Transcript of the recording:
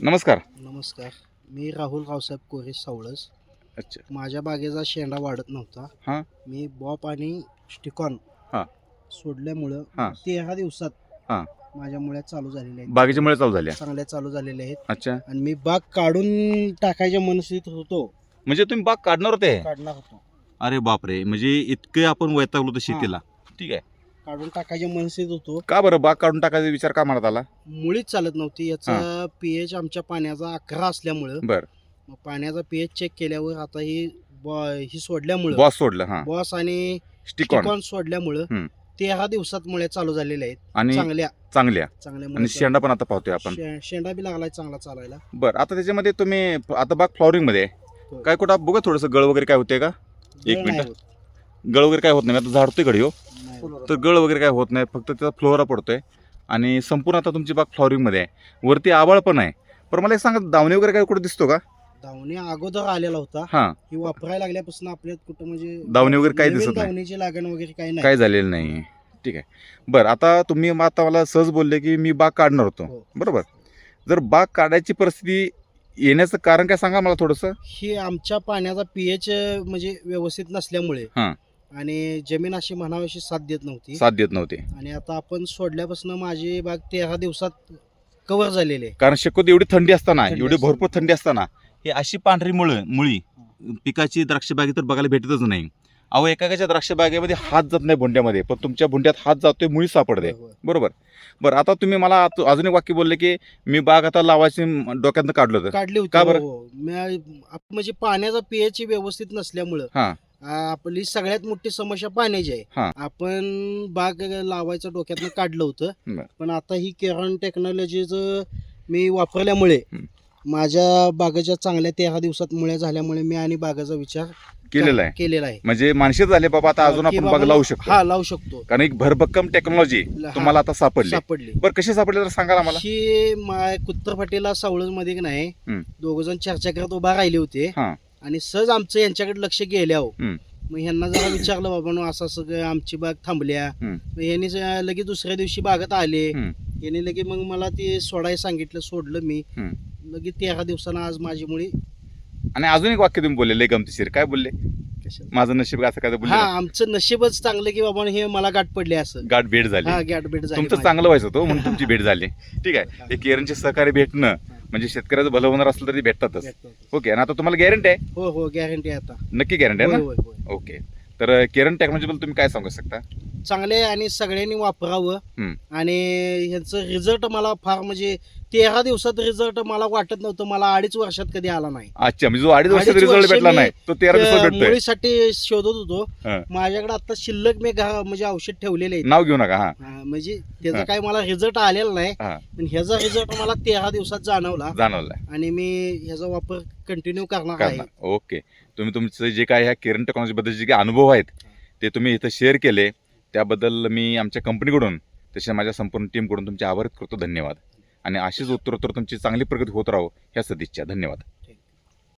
नमस्कार. नमस्कार. मी राहुल रावसाहेब कोरे सावळस. अच्छा. माझ्या बागेचा शेंडा वाढत नव्हता. हां. मी बॉप आणि स्टिकॉन हां. सोडल्यामुळं हां. तेरा दिवसात हां. माझ्या मुळ्या चालू झालेल्या आहेत. बागेच्या मुळे चालू झाल्या. चांगल्या चालू झालेल्या आहेत. अच्छा. आणि मी बाग काढून टाकायच्या मनस्थित होतो. म्हणजे तुम्ही बाग काढणार होते? काढणार होतो. अरे बापरे. म्हणजे इतके आपण वैतागलो होतो शेतीला. ठीक आहे. काढून टाकायच्या मनस्थित होतो. का बरं बाग काढून टाकायचा विचार का मनात आला? मुळीच चालत नव्हती. याचा पीएच आमच्या पाण्याचा अकरा असल्यामुळं. बर. मग पाण्याचा पीएच चेक केल्यावर आता ही बॉ- ही सोडल्यामुळं बॉस सोडलं हा. बॉस आणि स्टिकॉन टिकॉन सोडल्यामुळं. तेरा दिवसात मुळे चालू झालेल्या आहेत. आणि चांगल्या. चांगल्या. चांगल्या आणि शेंडा पण आता पाहतोय आपण. शे- शेंडा बी लागलाय चांगला चालायला. बरं आता त्याच्यामध्ये तुम्ही आता बाग फ्लॉवरिंगमध्ये आहे. काय कुठं बघा थोडंसं गळ वगैरे काय होते का? एक गळ नाही मिनिट. होत. गळ वगैरे काय होत नाही. आता झाडतोय घडी हो. तर गळ वगैरे काय होत नाही फक्त त्याचा फ्लोरा पडतोय. आणि संपूर्ण आता तुमची बाग फ्लॉवरिंगमध्ये आहे. वरती आबाळ पण आहे. पण मला एक सांगा दावणी वगैरे काय कुठे दिसतो का? दावणी अगोदर आलेला होता. हा. ही वापरायला लागल्यापासून आपल्यात कुठं म्हणजे दावणी वगैरे काही दिसत नाही. दावणीची लागण वगैरे काही नाही. काय झालेलं नाही. ठीक आहे. बरं आता तुम्ही आता मला सहज बोलले की मी बाग काढणार होतो. हो. बरोबर. जर बाग काढायची परिस्थिती येण्याचं कारण काय सांगा मला थोडंसं. ही आमच्या पाण्याचा पीएच म्हणजे व्यवस्थित नसल्यामुळे हा. आणि जमीन अशी म्हणावी अशी साथ देत नव्हती साथ देत नव्हते आणि आता आपण सोडल्यापासून माझी बाग तेरा दिवसात कव्हर झालेली आहे कारण शक्यतो एवढी थंडी असताना थंडी एवढी असताना. भरपूर थंडी असताना हे अशी पांढरी मुळं मुळी पिकाची द्राक्ष बागे तर बघायला भेटतच नाही अहो एकाच्या द्राक्ष बागेमध्ये हात जात नाही भुंड्यामध्ये पण तुमच्या भुंड्यात हात जातोय मुळी सापडते. बरोबर बरं आता तुम्ही मला आत- अजून एक वाक्य बोलले की मी बाग आता लावायची डोक्यातनं काढलं होतं काढली होती का बरं? हो, हो. मी- आप- म्हणजे पाण्याचा पीएच व्यवस्थित नसल्यामुळं हा. आपली सगळ्यात मोठी समस्या पाण्याची हा. आहे आपण बाग लावायचं डोक्यातनं काढलं होतं बरं. पण आता ही केरन टेक्नॉलॉजीचं मी वापरल्यामुळे. माझ्या बागेच्या चांगल्या तेरा दिवसात मुळे झाल्यामुळे मी आणि बागाचा विचार केलेलं आहे केलेला आहे म्हणजे माणसे झाले बाबा आता अजून की आपण बाबा बाग लावू शकतो हा लावू शकतो कारण एक भरभक्कम टेक्नॉलॉजी हा. तुम्हाला आता सापडली सापडली बरं कशी सापडली तर सांगा ना मला ही मा- कुत्तरफाटीला सावळजमध्ये नाही हं. दोघ जण चर्चा करत उभा राहिले होते हा. आणि सहज आमचं यांच्याकडे लक्ष गेल्यावर हं. मग ह्यांना जरा विचारलं बाबा असं सगळं आमची बाग थांबल्या. हं. मग ह्यांनी स- लगेच दुसऱ्या दिवशी बागत आले. हं. यांनी लगेच मग मला ते सोडायला सांगितलं सोडलं मी. हं. लगेच तेरा दिवसानं आज माझी मुळी आणि अजून एक वाक्य तुम्ही बोलले गमतीशीर. काय बोलले? माझं नशीब असं काय हा बोलले आमचं नशीबच चांगलं की बाबा हे मला गाठ पडली असं. गाठ भेट झाली. हा गॅट भेट झाली तुमचं. चांगलं व्हायचं होतं म्हणून तुमची भेट झाली. ठीक आहे. हे. केरनचे सहकार्य भेटणं म्हणजे शेतकऱ्याचं भलं होणार असलं तरी भेटतातच. भेटतो. ओके आणि आता तुम्हाला गॅरंटी आहे? हो हो गॅरंटी आता. नक्की गॅरंटी आहे होय, ना होय. ओके. तर केरन टेक्नॉलॉजी बद्दल तुम्ही काय सांगू शकता? चांगले आणि सगळ्यांनी वापरावं. हम्म. आणि ह्याचं रिझल्ट मला फार म्हणजे तेरा दिवसात रिझल्ट मला वाटत नव्हतं. मला अडीच वर्षात कधी आला नाही. अच्छा म्हणजे जो अडीच वर्ष अडीच रिझल्ट वर्ष भेटला मी नाही तो तेरा दिवसात त्या भेटतोय. मुळीसाठी शोधत होतो. हा. माझ्याकडे आता शिल्लक मी घा- म्हणजे औषध ठेवलेले आहेत. नाव घेऊ नका हा. हा, म्हणजे त्याचा हा. काय मला रिझल्ट आलेला नाही. हा. पण ह्याचा रिझल्ट मला तेरा दिवसात जाणवला. जाणवलंय. आणि मी ह्याचा वापर कंटिन्यू करणार आहे. करणार. ओके. तुम्ही तुमचं जे काय ह्या किरण टेक्नॉलॉजी बद्दल जे काही अनुभव आहेत ते तुम्ही इथं शेअर केले. त्याबद्दल मी आमच्या कंपनीकडून तसे माझ्या संपूर्ण टीमकडून तुमचे आभार करतो धन्यवाद. आणि अशीच उत्तरोत्तर तुमची चांगली प्रगती होत राहो ह्या सदिच्छा. धन्यवाद.